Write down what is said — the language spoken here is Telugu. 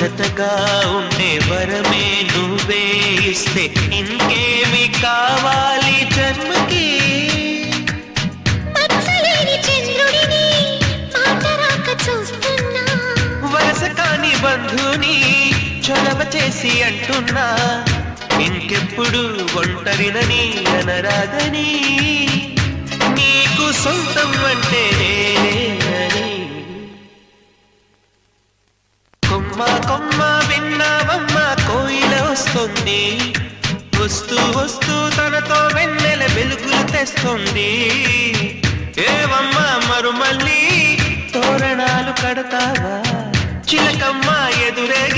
జంటగా ఉండే వరమే నువ్వే ఇస్తే ఇంకేమి కావాలి జన్మకి? వరస కాని బంధుని చొరవ చేసి అంటున్నా. ఇంకెప్పుడు ఒంటరినని అనరాదని. నీకు సొంతం అంటే నేనేనని కొమ్మ కొమ్మ విన్నావమ్మ కోయిల వస్తుంది. వస్తూ వస్తూ తనతో వెన్నెల వెలుగులు తెస్తుంది. ఏవమ్మ మరుమల్లి తోరణాలు కడతావా? చిలకమ్మ ఎదురే